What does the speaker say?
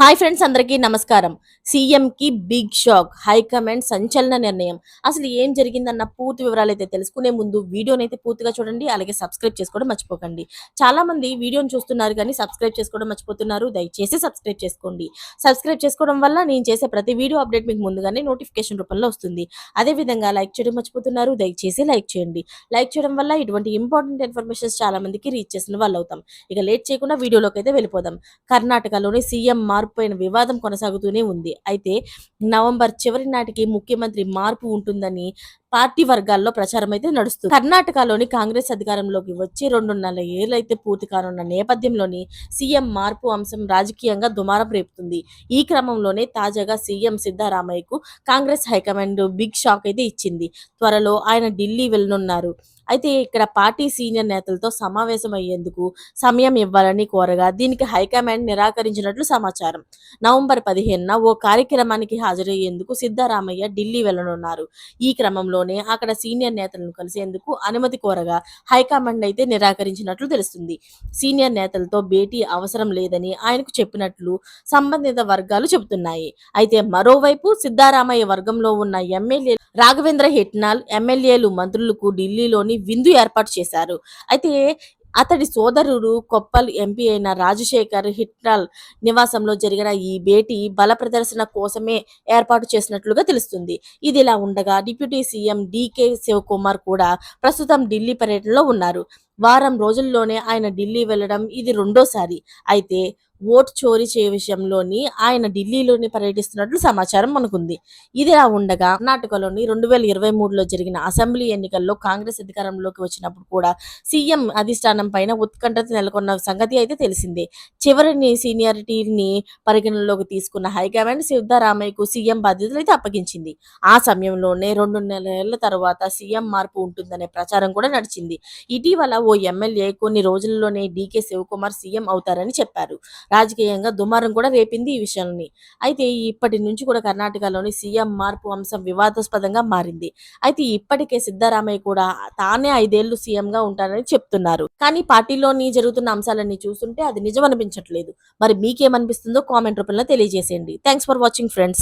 Hi friends అందరికీ నమస్కారం. సీఎంకి big shock high command సంచలన నిర్ణయం. అసలు ఏం జరిగిందన్న పూర్తి వివరాలు అయితే తెలుసుకునే ముందు వీడియోని అయితే పూర్తిగా చూడండి అలాగే సబ్స్క్రైబ్ చేసుకోవడం మర్చిపోకండి. చాలా మంది వీడియోని చూస్తున్నారు కానీ సబ్స్క్రైబ్ చేసుకోవడం మర్చిపోతున్నారు దయచేసి సబ్స్క్రైబ్ చేసుకోండి. సబ్స్క్రైబ్ చేసుకోవడం వల్ల నేను చేసే ప్రతి వీడియో అప్డేట్ మీకు ముందుగానే నోటిఫికేషన్ రూపంలో వస్తుంది. అదే విధంగా లైక్ చేయడం మర్చిపోతున్నారు దయచేసి లైక్ చేయండి. లైక్ చేయడం వల్ల ఇటువంటి ఇంపార్టెంట్ ఇన్ఫర్మేషన్స్ చాలా మందికి రీచ్ చేసిన వాళ్ళు అవుతాం ఇక లేట్ చేయకుండా వీడియోలోకి అయితే వెళ్ళిపోదాం. కర్ణాటకలోని సీఎం మార్పు పైన వివాదం కొనసాగుతూనే ఉంది. అయితే నవంబర్ చివరి నాటికి ముఖ్యమంత్రి మార్పు ఉంటుందని పార్టీ వర్గాల్లో ప్రచారం అయితే నడుస్తుంది. కర్ణాటకలోని కాంగ్రెస్ అధికారంలోకి వచ్చి రెండున్నర ఏళ్ళైతే పూర్తి కానున్న నేపథ్యంలోని సీఎం మార్పు అంశం రాజకీయంగా దుమారం రేపుతుంది. ఈ క్రమంలోనే తాజాగా CM సిద్ధరామయ్యకు Congress high command big shock అయితే ఇచ్చింది. త్వరలో ఆయన ఢిల్లీ వెళ్ళనున్నారు. అయితే ఇక్కడ పార్టీ సీనియర్ నేతలతో సమావేశం అయ్యేందుకు సమయం ఇవ్వాలని కోరగా దీనికి హైకమాండ్ నిరాకరించినట్లు సమాచారం. నవంబర్ పదిహేనున ఓ కార్యక్రమానికి హాజరయ్యేందుకు సిద్ధరామయ్య ఢిల్లీ వెళ్ళనున్నారు. ఈ క్రమంలో సమయంలోనే అక్కడ సీనియర్ నేతలను కలిసేందుకు అనుమతి కోరగా హైకమాండ్ అయితే నిరాకరించినట్లు తెలుస్తుంది. సీనియర్ నేతలతో భేటీ అవసరం లేదని ఆయనకు చెప్పినట్లు సంబంధిత వర్గాలు చెబుతున్నాయి. అయితే మరోవైపు సిద్ధారామయ్య వర్గంలో ఉన్న ఎమ్మెల్యే రాఘవేంద్ర హెట్నాల్ ఎమ్మెల్యేలు మంత్రులకు ఢిల్లీలోని విందు ఏర్పాటు చేశారు. అయితే అతడి సోదరుడు కొప్పల్ ఎంపీ అయిన రాజశేఖర్ హిట్నాల్ నివాసంలో జరిగిన ఈ భేటీ బల ప్రదర్శన కోసమే ఏర్పాటు చేసినట్లుగా తెలుస్తుంది. ఇది ఇలా ఉండగా డిప్యూటీ సీఎం డీకే శివకుమార్ కూడా ప్రస్తుతం ఢిల్లీ పర్యటనలో ఉన్నారు. వారం రోజుల్లోనే ఆయన ఢిల్లీ వెళ్ళడం ఇది రెండోసారి. అయితే ఓట్ చోరీ చే విషయంలోని ఆయన ఢిల్లీలోని పర్యటిస్తున్నట్లు సమాచారం మనకుంది. ఇదిలా ఉండగా కర్ణాటకలోని రెండు వేల ఇరవై మూడులో జరిగిన అసెంబ్లీ ఎన్నికల్లో కాంగ్రెస్ అధికారంలోకి వచ్చినప్పుడు కూడా సీఎం అధిష్టానం పైన ఉత్కంఠత నెలకొన్న సంగతి అయితే తెలిసిందే. చివరిని సీనియారిటీని పరిగణనలోకి తీసుకున్న హైకమాండ్ సిద్ధరామయ్యకు సీఎం బాధ్యతలు అయితే అప్పగించింది. ఆ సమయంలోనే రెండు నెలల తర్వాత సీఎం మార్పు ఉంటుందనే ప్రచారం కూడా నడిచింది. ఇటీవల ఓ ఎమ్మెల్యే కొన్ని రోజుల్లోనే డీకే శివకుమార్ సీఎం అవుతారని చెప్పారు. రాజకీయంగా దుమారం కూడా రేపింది ఈ విషయాన్ని అయితే ఇప్పటి నుంచి కూడా కర్ణాటకలోని సీఎం మార్పు అంశం వివాదాస్పదంగా మారింది. అయితే ఇప్పటికే సిద్ధరామయ్య కూడా తానే ఐదేళ్ళు సీఎంగా ఉంటారని చెప్తున్నారు. కానీ పార్టీలోని జరుగుతున్న అంశాలన్నీ చూస్తుంటే అది నిజం అనిపించట్లేదు మరి మీకేమనిపిస్తుందో కామెంట్ రూపంలో తెలియజేసేయండి. Thanks for watching friends.